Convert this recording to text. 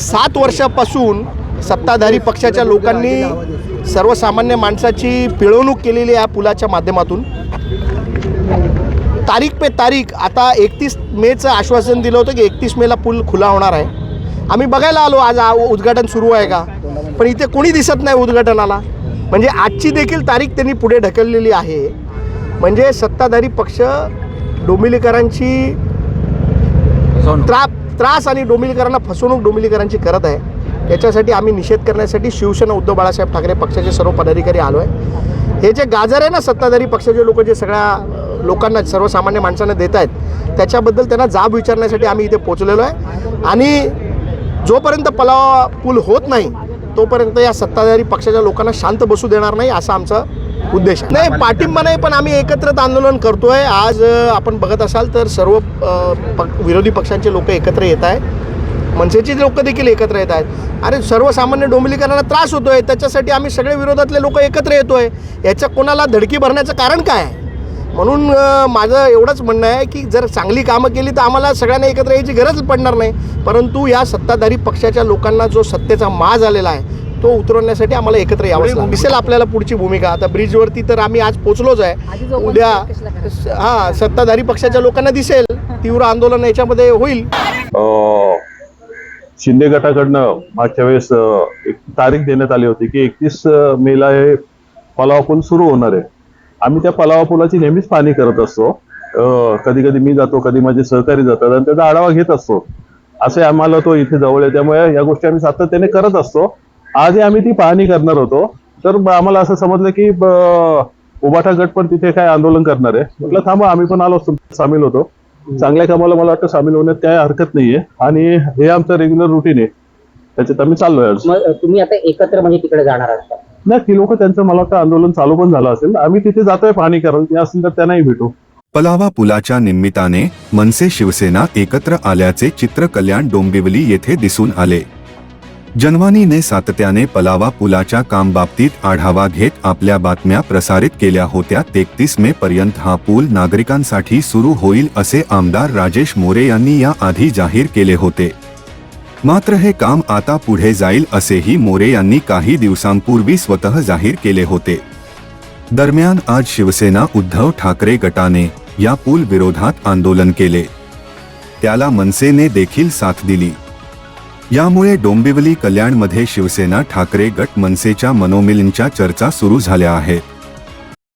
सात वर्षापासून सत्ताधारी पक्षाच्या लोकांनी सर्वसामान्य माणसाची पिळवणूक केलेली आहे या पुलाच्या माध्यमातून. तारीख पे तारीख आता एकतीस मेचं आश्वासन दिलं होतं की एकतीस मेला पूल खुला होणार आहे. आम्ही बघायला आलो आज उद्घाटन सुरू आहे का? पण इथे कोणी दिसत नाही उद्घाटनाला. म्हणजे आजची देखील तारीख त्यांनी पुढे ढकललेली आहे. म्हणजे सत्ताधारी पक्ष डोंबिवलीकरांची हो त्रा त्रास आणि डोंबिवलीकरांना फसवणूक डोंबिवलीकरांची करत आहे. याच्यासाठी आम्ही निषेध करण्यासाठी शिवसेना उद्धव बाळासाहेब ठाकरे पक्षाचे सर्व पदाधिकारी आलो आहे हे जे गाजर आहे ना सत्ताधारी पक्षाचे लोक जे सगळ्या लोकांना सर्वसामान्य माणसांना देत आहेत त्याच्याबद्दल त्यांना जाब विचारण्यासाठी आम्ही इथे पोचलेलो आहे. आणि जोपर्यंत पलावा पूल होत नाही तोपर्यंत या सत्ताधारी पक्षाच्या लोकांना शांत बसू देणार नाही असं आमचं उद्देश. नाही पाठिंबा नाही पण आम्ही एकत्रित आंदोलन करतोय. आज आपण बघत असाल तर सर्व पक विरोधी पक्षांचे लोक एकत्र येत आहेत. मनसेचे लोक देखील एकत्र येत आहेत. अरे सर्वसामान्य डोंबिवलीकरांना त्रास होतोय. त्याच्यासाठी आम्ही सगळे विरोधातले लोक एकत्र येतोय. याच्या कोणाला धडकी भरण्याचं कारण काय आहे? म्हणून माझं एवढंच म्हणणं आहे की जर चांगली कामं केली तर आम्हाला सगळ्यांना एकत्र यायची गरज पडणार नाही. परंतु या सत्ताधारी पक्षाच्या लोकांना जो सत्तेचा माज आलेला आहे तो उतरवण्यासाठी आम्हाला एकत्र यावं लागेल. दिसेल आपल्याला पुढची भूमिका. आता ब्रिजवरती तर आम्ही आज पोचलोच आहे. उद्या हां सत्ताधारी पक्षाच्या लोकांना दिसेल. तीव्र आंदोलन याच्यामध्ये होईल. शिंदे गटाकडनं मागच्या वेळेस एक तारीख देण्यात आली होती की एकतीस मेला हे पलावा पूल सुरू होणार आहे. आम्ही त्या पलावा पुलाची नेहमीच पाहणी करत असतो. कधी कधी मी जातो कधी माझे सहकारी जातात आणि त्याचा आढावा घेत असतो. असे आम्हाला तो इथे जवळ आहे. त्यामुळे या गोष्टी आम्ही सातत्याने करत असतो. आजही आम्ही ती पाहणी करणार होतो. तर आम्हाला असं समजलं की ब- उबाटा गट पण तिथे काय आंदोलन करणार आहे. म्हटलं थांबा आम्ही पण आलो असतो सामील होतो. चांगल्या कामाला मला वाटतं सामील होण्यात काय हरकत नाहीये. आणि हे आमचं रेग्युलर रुटीन आहे. त्याच्यात आम्ही चाललोय आज. तुम्ही आता एकत्र म्हणजे तिकडे जाणार? नाही ती लोक त्यांचं मला वाटतं आंदोलन चालू पण झालं असेल. आम्ही तिथे जातोय पाहणी करायला. ते असेल तर त्यांनाही भेटू. पलावा पुलाच्या निमित्ताने मनसे शिवसेना एकत्र आल्याचे चित्र कल्याण डोंबिवली येथे दिसून आले. जनवानीने सातत्याने पलावा पुलाच्या कामबाबतीत आढावा घेत आपल्या बातम्या प्रसारित केल्या होत्या. तेहतीस मे पर्यंत हा पूल नागरिकांसाठी सुरू होईल असे आमदार राजेश मोरे यांनी या आधी जाहीर केले होते. मात्र हे काम आता पुढे जाईल असेही मोरे यांनी काही दिवसांपूर्वी स्वतः जाहीर केले होते. दरम्यान आज शिवसेना उद्धव ठाकरे गटाने या पूल विरोधात आंदोलन केले. त्याला मनसेने देखील साथ दिली. यामुळे डोंबिवली कल्याणमध्ये शिवसेना ठाकरे गट मनसेच्या मनोमिलनच्या चर्चा सुरू झाल्या आहेत.